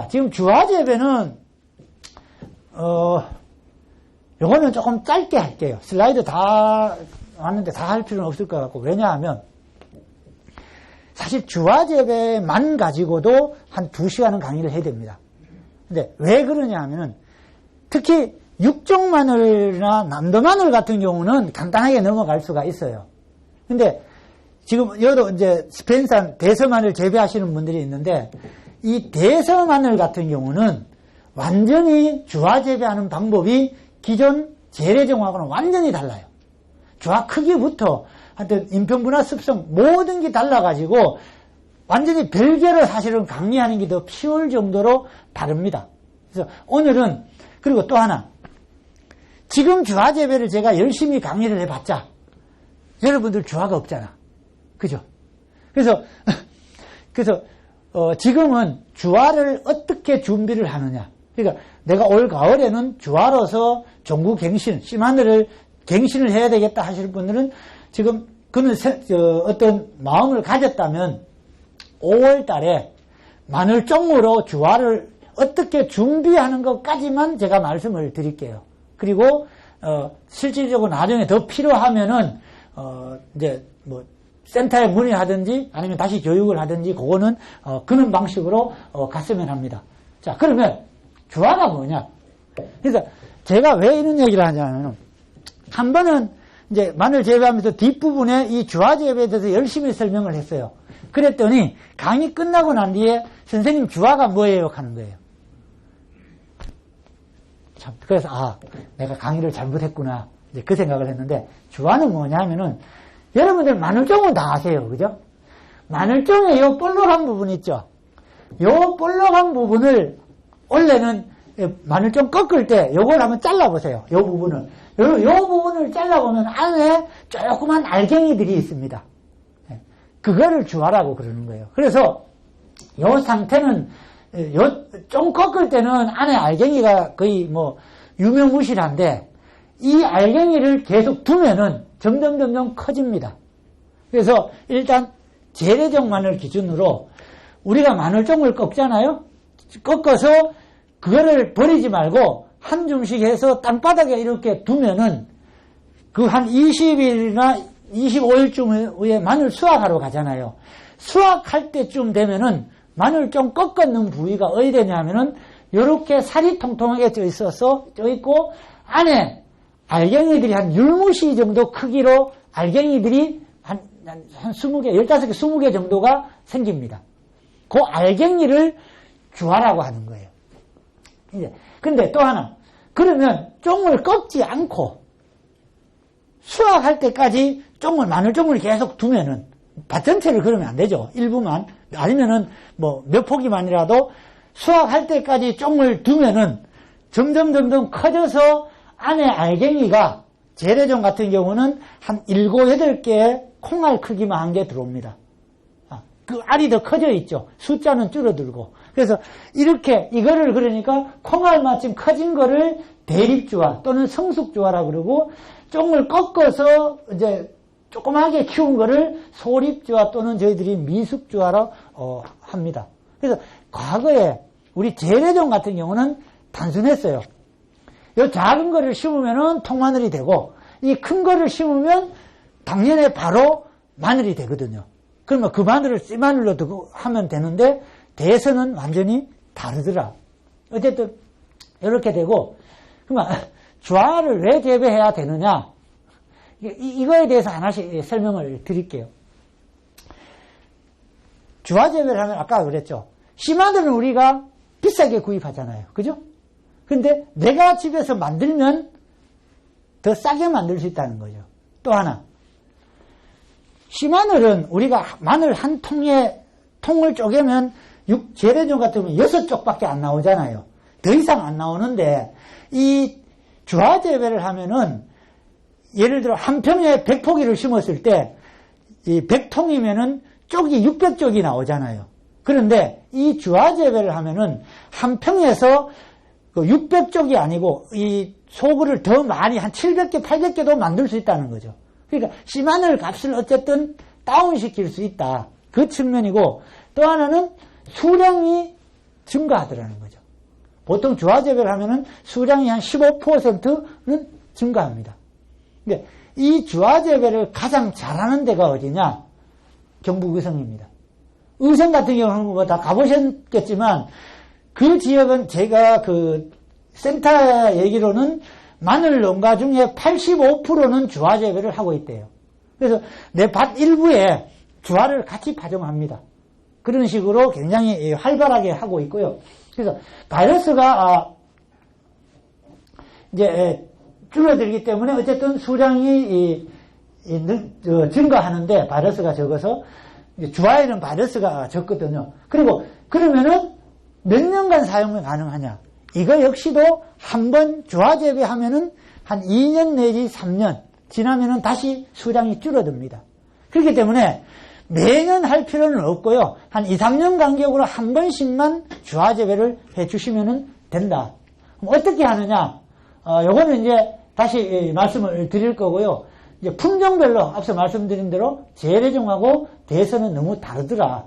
자, 지금 주화재배는, 어, 요거는 조금 짧게 할게요. 슬라이드 다 왔는데 다 할 필요는 없을 것 같고. 왜냐하면, 사실 주화재배만 가지고도 한두 시간은 강의를 해야 됩니다. 근데 왜 그러냐 하면은, 특히 육종 마늘이나 남도 마늘 같은 경우는 간단하게 넘어갈 수가 있어요. 근데 지금 여도 이제 스페인산 대서 마늘 재배하시는 분들이 있는데 이 대서 마늘 같은 경우는 완전히 주화 재배하는 방법이 기존 재래종하고는 완전히 달라요. 주화 크기부터 하여튼 인평분화 습성 모든 게 달라가지고 완전히 별개로 사실은 강의하는 게 더 쉬울 정도로 다릅니다. 그래서 오늘은 그리고 또 하나 지금 주화 재배를 제가 열심히 강의를 해봤자 여러분들 주화가 없잖아. 그죠? 그래서 그래서 어, 지금은 주화를 어떻게 준비를 하느냐. 그러니까 내가 올 가을에는 주화로서 종구 갱신, 씨마늘을 갱신을 해야 되겠다 하시는 분들은 지금 그는 세, 어, 어떤 마음을 가졌다면 5월 달에 마늘종으로 주화를 어떻게 준비하는 것까지만 제가 말씀을 드릴게요. 그리고 어, 실질적으로 나중에 더 필요하면은 어, 이제 뭐 센터에 문의하든지 아니면 다시 교육을 하든지 그거는 어, 그런 방식으로 어, 갔으면 합니다. 자 그러면 주화가 뭐냐? 그래서 제가 왜 이런 얘기를 하냐면 한 번은 이제 마늘 재배하면서 뒷부분에 이 주화 재배에 대해서 열심히 설명을 했어요. 그랬더니 강의 끝나고 난 뒤에 선생님 주화가 뭐예요? 하는 거예요. 참, 그래서, 아, 내가 강의를 잘못했구나. 이제 그 생각을 했는데, 주화는 뭐냐 하면은, 여러분들 마늘종은 다 아세요. 그죠? 마늘종에 요 볼록한 부분 있죠? 요 볼록한 부분을, 원래는 마늘종 꺾을 때 요걸 한번 잘라보세요. 요 부분을. 요, 요 부분을 잘라보면 안에 조그만 알갱이들이 있습니다. 예. 그거를 주화라고 그러는 거예요. 그래서 요 상태는 요, 좀 꺾을 때는 안에 알갱이가 거의 뭐 유명무실한데 이 알갱이를 계속 두면은 점점 점점 커집니다. 그래서 일단 재래종 마늘 기준으로 우리가 마늘종을 꺾잖아요. 꺾어서 그거를 버리지 말고 한 줌씩 해서 땅바닥에 이렇게 두면은 그 한 20일이나 25일쯤 후에 마늘 수확하러 가잖아요. 수확할 때쯤 되면은 마늘 좀 꺾었는 부위가 어디 되냐면은 이렇게 살이 통통하게 쪄 있어서 쪄 있고 안에 알갱이들이 한 율무시 정도 크기로 알갱이들이 한, 한, 한 20개, 15개, 20개 정도가 생깁니다. 그 알갱이를 주화라고 하는 거예요. 이제, 근데 또 하나. 그러면 쫑을 꺾지 않고 수확할 때까지 쫑을, 마늘쫑을 계속 두면은 밭 전체를 그러면 안 되죠. 일부만. 아니면은 뭐 몇 포기만이라도 수확할 때까지 쫑을 두면은 점점 점점 커져서 안에 알갱이가 재래종 같은 경우는 한 7, 8개의 콩알 크기만 한개 들어옵니다. 아, 그 알이 더 커져 있죠. 숫자는 줄어들고. 그래서 이렇게 이거를 그러니까 콩알만큼 커진 거를 대립주화 또는 성숙주화라고 그러고 쫑을 꺾어서 이제 조그맣게 키운 거를 소립주화 또는 저희들이 미숙주화로 어, 합니다. 그래서 과거에 우리 재래종 같은 경우는 단순했어요. 이 작은 거를 심으면 통마늘이 되고 이 큰 거를 심으면 당연에 바로 마늘이 되거든요. 그러면 그 마늘을 씨마늘로 두고 하면 되는데 대선은 완전히 다르더라. 어쨌든 이렇게 되고 그러면 주화를 왜 재배해야 되느냐? 이거에 대해서 하나씩 설명을 드릴게요. 주화 재배를 하면 아까 그랬죠. 씨마늘은 우리가 비싸게 구입하잖아요. 그죠? 근데 내가 집에서 만들면 더 싸게 만들 수 있다는 거죠. 또 하나. 씨마늘은 우리가 마늘 한 통에 통을 쪼개면 육 재래종 같으면 여섯 쪽밖에 안 나오잖아요. 더 이상 안 나오는데 이 주화 재배를 하면은 예를 들어 한 평에 100포기를 심었을 때 이 100통이면은 쪽이 600쪽이 나오잖아요. 그런데 이 주화 재배를 하면은 한 평에서 600쪽이 그 아니고 이 소구를 더 많이 한 700개, 800개도 만들 수 있다는 거죠. 그러니까 씨마늘 값을 어쨌든 다운시킬 수 있다. 그 측면이고 또 하나는 수량이 증가하더라는 거죠. 보통 주화재배를 하면은 수량이 한 15%는 증가합니다. 근데 이 주화재배를 가장 잘하는 데가 어디냐? 경북 의성입니다. 의성 같은 경우는 뭐다 가보셨겠지만 그 지역은 제가 그 센터 얘기로는 마늘 농가 중에 85%는 주화 재배를 하고 있대요. 그래서 내 밭 일부에 주화를 같이 파종합니다. 그런 식으로 굉장히 활발하게 하고 있고요. 그래서 바이러스가 아, 이제 줄어들기 때문에 어쨌든 수량이 증가하는데 바이러스가 적어서 주화에는 바이러스가 적거든요. 그리고 그러면은 몇 년간 사용이 가능하냐? 이거 역시도 한 번 주화 재배하면은 한 2년 내지 3년 지나면은 다시 수량이 줄어듭니다. 그렇기 때문에 매년 할 필요는 없고요. 한 2, 3년 간격으로 한 번씩만 주화 재배를 해 주시면 된다. 그럼 어떻게 하느냐? 어, 요거는 이제 다시 말씀을 드릴 거고요. 이제 품종별로 앞서 말씀드린 대로 재래종하고 대선은 너무 다르더라.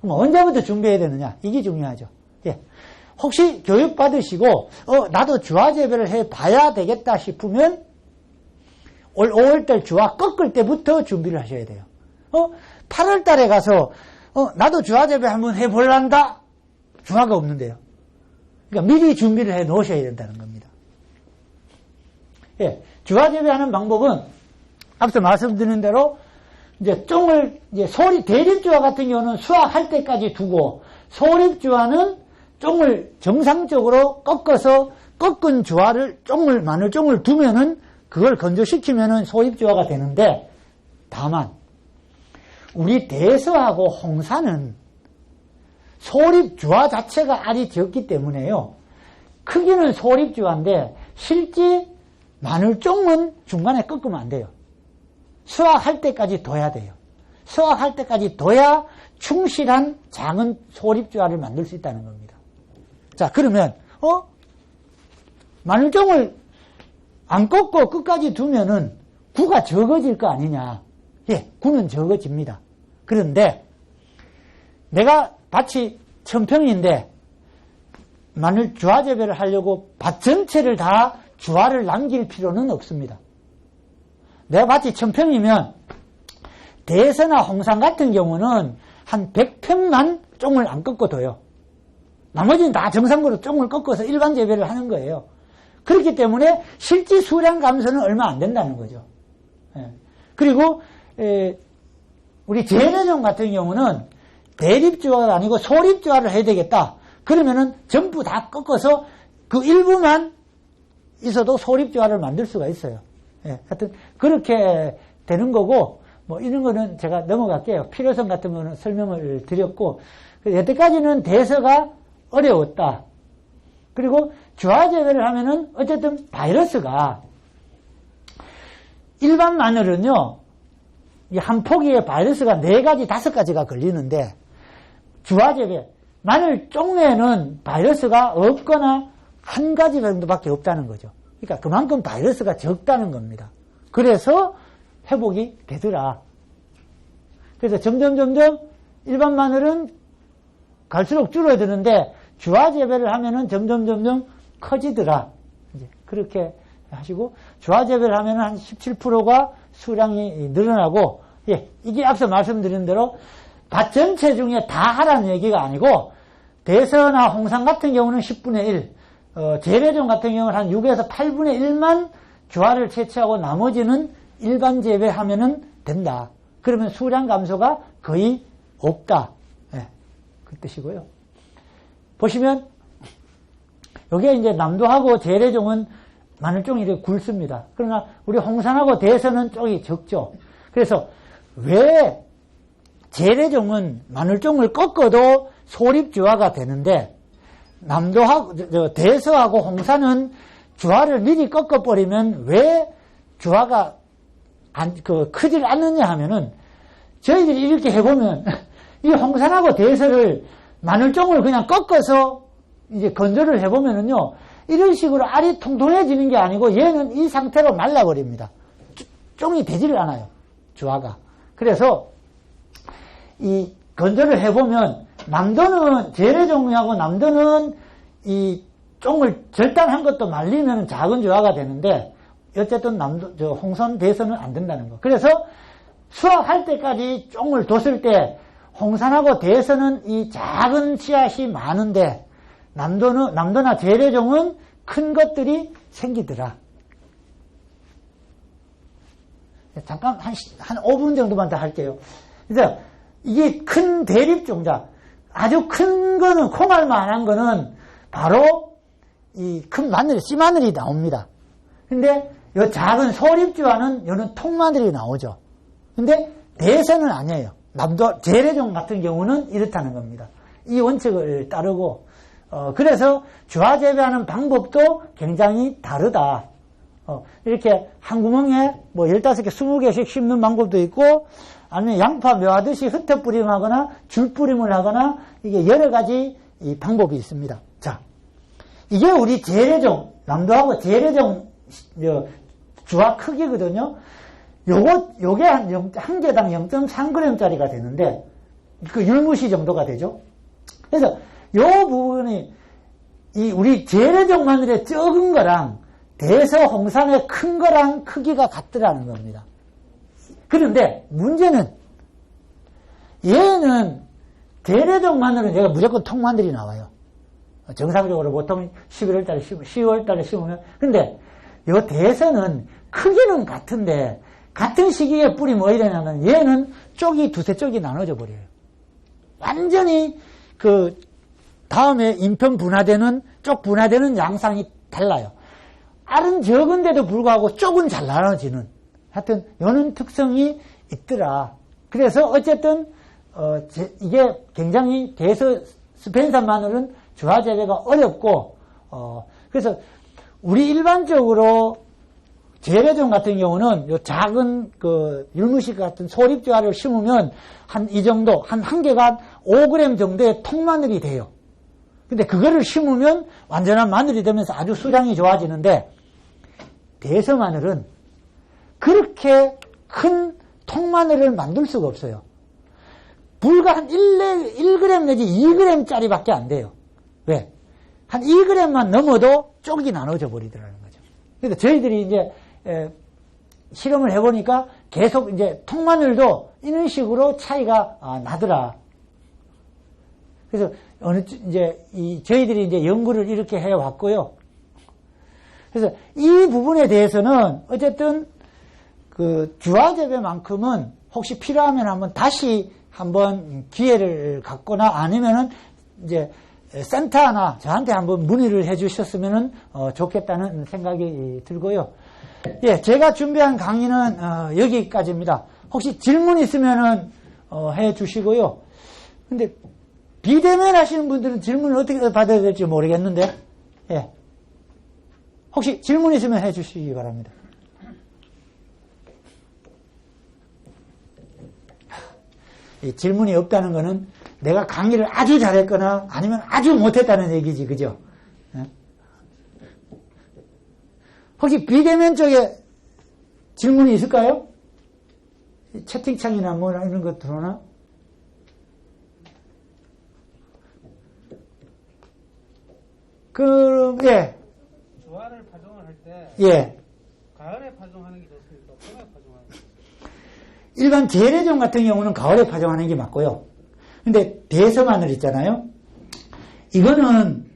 그럼 언제부터 준비해야 되느냐? 이게 중요하죠. 예. 혹시 교육 받으시고 어 나도 주화 재배를 해 봐야 되겠다 싶으면 올 5월달 주화 꺾을 때부터 준비를 하셔야 돼요. 어 8월달에 가서 어 나도 주화 재배 한번 해 볼란다. 주화가 없는데요. 그러니까 미리 준비를 해 놓으셔야 된다는 겁니다. 예, 주화 재배하는 방법은 앞서 말씀드린 대로 이제 쫑을 이제 소립 대립주화 같은 경우는 수확할 때까지 두고 소립주화는 쫑을 정상적으로 꺾어서 꺾은 주화를 쫑을 마늘 쫑을 두면은 그걸 건조시키면은 소입주화가 되는데 다만 우리 대서하고 홍사는 소립주화 자체가 알이 적기 때문에요. 크기는 소립주화인데 실제 마늘쫑은 중간에 꺾으면 안 돼요. 수확할 때까지 둬야 돼요. 수확할 때까지 둬야 충실한 작은 소립주화를 만들 수 있다는 겁니다. 자, 그러면, 어? 마늘종을 안 꺾고 끝까지 두면은 구가 적어질 거 아니냐. 예, 구는 적어집니다. 그런데 내가 밭이 천평인데 마늘 주화 재배를 하려고 밭 전체를 다 주화를 남길 필요는 없습니다. 내가 밭이 천평이면 대서나 홍산 같은 경우는 한 100평만 쫑을 안 꺾어 둬요. 나머지는 다 정상으로 쫑을 꺾어서 일반 재배를 하는 거예요. 그렇기 때문에 실제 수량 감소는 얼마 안 된다는 거죠. 예. 그리고 우리 재래종 같은 경우는 대립주화가 아니고 소립주화를 해야 되겠다. 그러면은 전부 다 꺾어서 그 일부만 있어도 소립주화를 만들 수가 있어요. 예, 하여튼 그렇게 되는 거고 뭐 이런 거는 제가 넘어갈게요. 필요성 같은 거는 설명을 드렸고 여태까지는 대서가 어려웠다. 그리고 주화제거를 하면은 어쨌든 바이러스가 일반 마늘은요 한 포기에 바이러스가 네 가지 다섯 가지가 걸리는데 주화제배 마늘 쪽내에는 바이러스가 없거나 한 가지 정도밖에 없다는 거죠. 그러니까 그만큼 바이러스가 적다는 겁니다. 그래서 회복이 되더라. 그래서 점점 점점 일반 마늘은 갈수록 줄어드는데 주화 재배를 하면은 점점 점점 커지더라. 이제 그렇게 하시고 주화 재배를 하면은 한 17%가 수량이 늘어나고 예, 이게 앞서 말씀드린 대로 밭 전체 중에 다 하라는 얘기가 아니고 대서나 홍상 같은 경우는 10분의 1, 어, 재배종 같은 경우는 한 6에서 8분의 1만 주화를 채취하고 나머지는 일반 재배하면 된다. 그러면 수량 감소가 거의 없다. 네, 그 뜻이고요. 보시면 여기에 이제 남도하고 재래종은 마늘종이 이렇게 굵습니다. 그러나 우리 홍산하고 대서는 쪽이 적죠. 그래서 왜 재래종은 마늘종을 꺾어도 소립주화가 되는데 남도하고 대서하고 홍산은 주화를 미리 꺾어버리면 왜 주화가 안, 그, 크질 않느냐 하면은 저희들이 이렇게 해보면 이 홍산하고 대서를 마늘종을 그냥 꺾어서 이제 건조를 해보면은요 이런 식으로 알이 통통해지는 게 아니고 얘는 이 상태로 말라버립니다. 쫑이 되지를 않아요. 주화가. 그래서 이 건조를 해보면 남도는 재래종하고 남도는 이 쫑을 절단한 것도 말리면 작은 조화가 되는데 어쨌든 남도 저 홍선 대선은 안 된다는 거. 그래서 수확할 때까지 쫑을 뒀을 때 홍산하고 대선은 이 작은 씨앗이 많은데 남도는 남도나 재래종은 큰 것들이 생기더라. 잠깐 한, 한 5분 정도만 더 할게요. 그래서 이게 큰 대립종자, 아주 큰 거는, 콩알만한 거는 바로 이 큰 마늘, 씨마늘이 나옵니다. 근데 요 작은 소립주와는 요는 통마늘이 나오죠. 근데 대세는 아니에요. 남도 재래종 같은 경우는 이렇다는 겁니다. 이 원칙을 따르고 어, 그래서 주화 재배하는 방법도 굉장히 다르다. 어, 이렇게 한 구멍에 뭐 15개, 20개씩 심는 방법도 있고, 아니면 양파 묘하듯이 흩어 뿌림 하거나 줄 뿌림을 하거나, 이게 여러 가지 이 방법이 있습니다. 자, 이게 우리 재래종, 남도하고 재래종 주화 크기거든요. 요거, 요게 한, 0, 한 개당 0.3g짜리가 되는데, 그 율무시 정도가 되죠. 그래서 요 부분이 이 우리 재래종 마늘의 적은 거랑 대서 홍산의 큰 거랑 크기가 같더라는 겁니다. 그런데 문제는 얘는 대래종 마늘은 제가 무조건 통마늘이 나와요. 정상적으로 보통 11월 달에 심으면, 10월 달에 심으면. 근데 요 대서는 크기는 같은데 같은 시기에 뿌리 뭐 이러냐면 얘는 쪽이 두세 쪽이 나눠져 버려요. 완전히 그 다음에 인편 분화되는 쪽 분화되는 양상이 달라요. 알은 적은데도 불구하고 쪽은 잘 나눠지는 하여튼 요는 특성이 있더라. 그래서 어쨌든 어, 제, 이게 굉장히 대서 스펜사 마늘은 주화 재배가 어렵고 어, 그래서 우리 일반적으로 재배종 같은 경우는 요 작은 그 율무식 같은 소립주화를 심으면 한 이 정도 한 한 개가 5g 정도의 통마늘이 돼요. 근데 그거를 심으면 완전한 마늘이 되면서 아주 수량이 좋아지는데 대서 마늘은 그렇게 큰 통마늘을 만들 수가 없어요. 불과 한 1, 1g 내지 2g짜리밖에 안 돼요. 왜? 한 2g만 넘어도 쪽이 나눠져 버리더라는 거죠. 그러니까 저희들이 이제 에, 실험을 해보니까 계속 이제 통마늘도 이런 식으로 차이가 아, 나더라. 그래서 어느 이제 이 저희들이 이제 연구를 이렇게 해 왔고요. 그래서 이 부분에 대해서는 어쨌든 그 주화 재배만큼은 혹시 필요하면 한번 다시 한번 기회를 갖거나 아니면은 이제 센터나 저한테 한번 문의를 해 주셨으면 어 좋겠다는 생각이 들고요. 예, 제가 준비한 강의는 어 여기까지입니다. 혹시 질문 있으면은 어 해 주시고요. 근데 비대면 하시는 분들은 질문을 어떻게 받아야 될지 모르겠는데, 예. 혹시 질문 있으면 해 주시기 바랍니다. 질문이 없다는 것은 내가 강의를 아주 잘했거나 아니면 아주 못했다는 얘기지, 그죠? 예? 혹시 비대면 쪽에 질문이 있을까요? 채팅창이나 뭐 이런 것 들어오나? 그, 예. 조화를 파종을 할 때, 예. 가을에 파종하는 게 좋습니까? 봄에 파종하는 게? 일반 재래종 같은 경우는 가을에 파종하는 게 맞고요. 근데 대서마늘 있잖아요. 이거는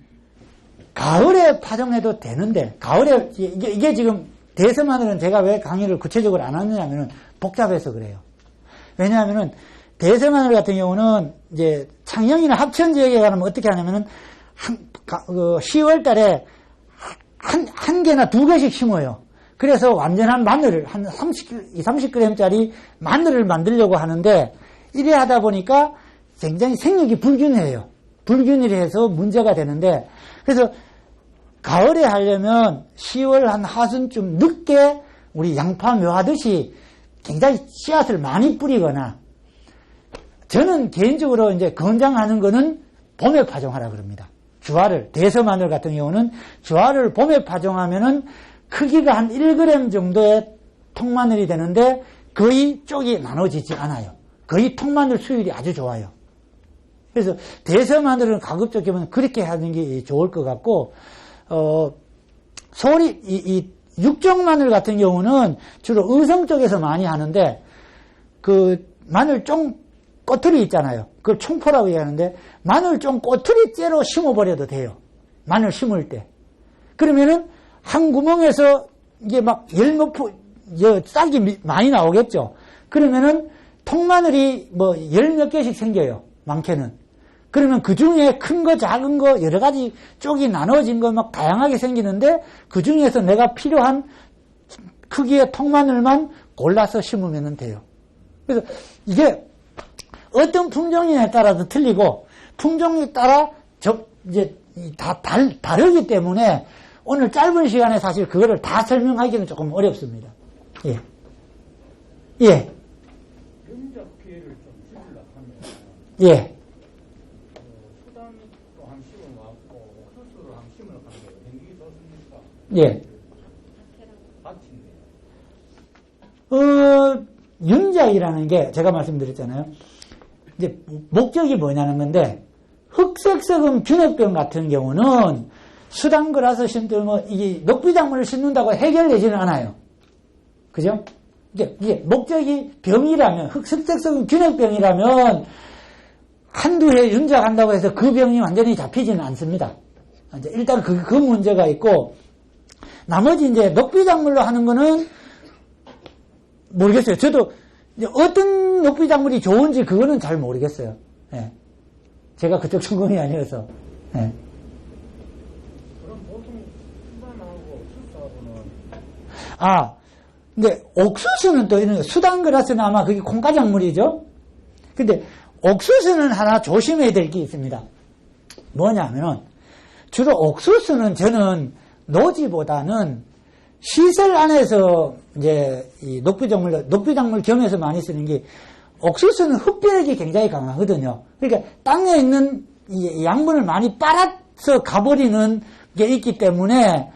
가을에 파종해도 되는데, 가을에, 이게, 이게 지금 대서마늘은 제가 왜 강의를 구체적으로 안 하느냐면은 복잡해서 그래요. 왜냐하면은 대서마늘 같은 경우는 이제 창녕이나 합천 지역에 가면 어떻게 하냐면은 한, 그 10월 달에 한, 한 개나 두 개씩 심어요. 그래서 완전한 마늘을, 한 30, 30g짜리 마늘을 만들려고 하는데, 이래 하다 보니까 굉장히 생육이 불균해요. 불균일해서 문제가 되는데, 그래서 가을에 하려면 10월 한 하순쯤 늦게 우리 양파 묘하듯이 굉장히 씨앗을 많이 뿌리거나, 저는 개인적으로 이제 권장하는 거는 봄에 파종하라 그럽니다. 주화를 대서 마늘 같은 경우는 주화를 봄에 파종하면은 크기가 한 1g 정도의 통마늘이 되는데 거의 쪽이 나눠지지 않아요. 거의 통마늘 수율이 아주 좋아요. 그래서 대서마늘은 가급적 이면 그렇게 하는 게 좋을 것 같고, 어, 소리, 이, 이 육종 마늘 같은 경우는 주로 의성 쪽에서 많이 하는데, 그 마늘 쫑 꼬투리 있잖아요. 그걸 총포라고 얘기하는데, 마늘 쫑 꼬투리째로 심어버려도 돼요. 마늘 심을 때. 그러면은 한 구멍에서 이게 막 열몇 포, 저 싹이 미- 많이 나오겠죠. 그러면은 통마늘이 뭐 열 몇 개씩 생겨요. 많게는. 그러면 그 중에 큰 거, 작은 거, 여러 가지 쪽이 나눠진 거 막 다양하게 생기는데 그 중에서 내가 필요한 크기의 통마늘만 골라서 심으면 돼요. 그래서 이게 어떤 품종에 따라서 틀리고 품종에 따라 저 이제 이다 달, 다르기 때문에 오늘 짧은 시간에 사실 그거를 다 설명하기는 조금 어렵습니다. 예. 예. 예. 어, 수단도 한 심어갖고 옥수수를 한 심으려고 하는 거예요. 행기 좋습니까? 예. 어, 윤작이라는 게 제가 말씀드렸잖아요. 이제 목적이 뭐냐는 건데 흑색석음 균핵병 같은 경우는 수단그라서 심든 뭐 이게 녹비작물을 심는다고 해결되지는 않아요. 그죠? 이게, 이게 목적이 병이라면 흑색석음 균핵병이라면 한두 해 윤작한다고 해서 그 병이 완전히 잡히지는 않습니다. 이제 일단 그, 그 문제가 있고 나머지 이제 녹비작물로 하는 거는 모르겠어요. 저도 어떤 녹비작물이 좋은지 그거는 잘 모르겠어요. 예. 제가 그쪽 전공이 아니어서. 예. 그럼 보통 수단하고 옥수수하고는 아, 근데 옥수수는 또 이런 거, 수단그라스는 아마 그게 콩가작물이죠? 근데 옥수수는 하나 조심해야 될 게 있습니다. 뭐냐면은, 주로 옥수수는 저는 노지보다는 시설 안에서 이제 이 녹비작물, 녹비작물 겸해서 많이 쓰는 게 옥수수는 흡비력이 굉장히 강하거든요. 그러니까 땅에 있는 이 양분을 많이 빨아서 가버리는 게 있기 때문에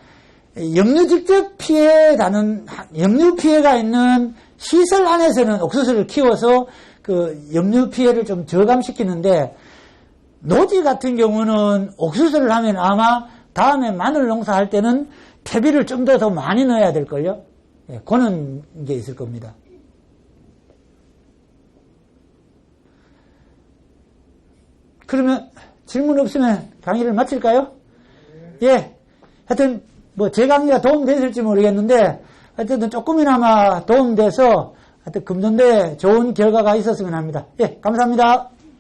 염류 직접 피해라는 염류 피해가 있는 시설 안에서는 옥수수를 키워서 그 염류 피해를 좀 저감시키는데 노지 같은 경우는 옥수수를 하면 아마 다음에 마늘 농사할 때는 퇴비를 좀 더 더 많이 넣어야 될걸요. 예, 그런 게 있을 겁니다. 그러면 질문 없으면 강의를 마칠까요? 예. 하여튼 뭐 제 강의가 도움됐을지 모르겠는데 하여튼 조금이나마 도움돼서 하여튼 금전대에 좋은 결과가 있었으면 합니다. 예, 감사합니다.